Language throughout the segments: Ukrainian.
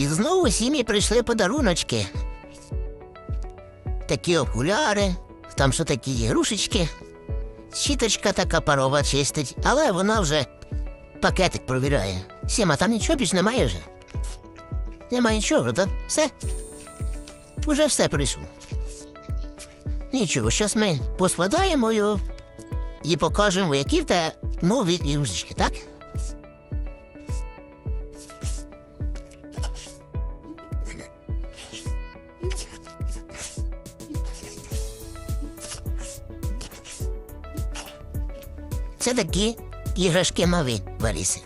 І знову сім'ї прийшли подаруночки. Такі окуляри, там що такі ігрушечки. Щіточка така парова чистить, але вона вже пакетик провіряє. Сіма, там нічого більш немає вже. Нема нічого, так? Все. Уже все прийшло. Нічого, зараз ми поскладаємо його і покажемо, які в тебе нові ігрушечки, так? Це такі іграшки маві, Валіси.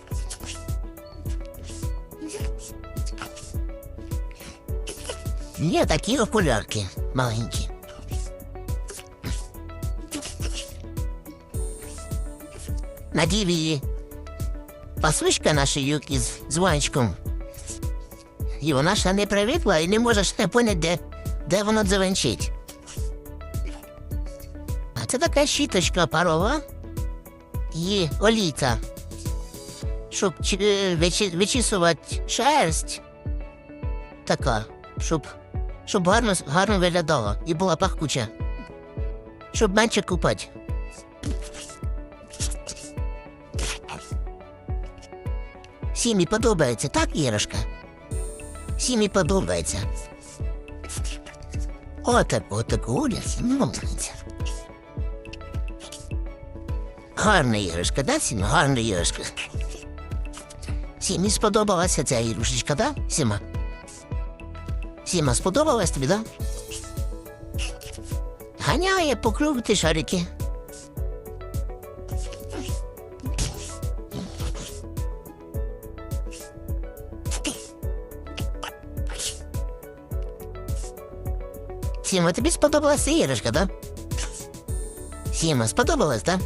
Є такі окулярки маленькі. Надів її пасучка наша юк із дзвоничком. І вона ще не привикла і не може ще поняти, де, де воно дзеленчить. А це така щіточка парова і олійка. Щоб е, вичі- вичісувати шерсть. Така, щоб, щоб гарно, гарно виглядала і була пахкуча. Щоб менше купати. Сімі подобається, так, Ірочка? Сімі подобається. Отак, отак, Сімі подобається. Гарна іграшка, да, Сіма? Гарна іграшка. Сімі сподобалася ця ігрушечка, да, Сіма? Сіма, сподобалась тобі, да? Ганяє по кругу ті шарики. Сіма, тобі сподобалася іграшка, да? Сіма, сподобалась, да?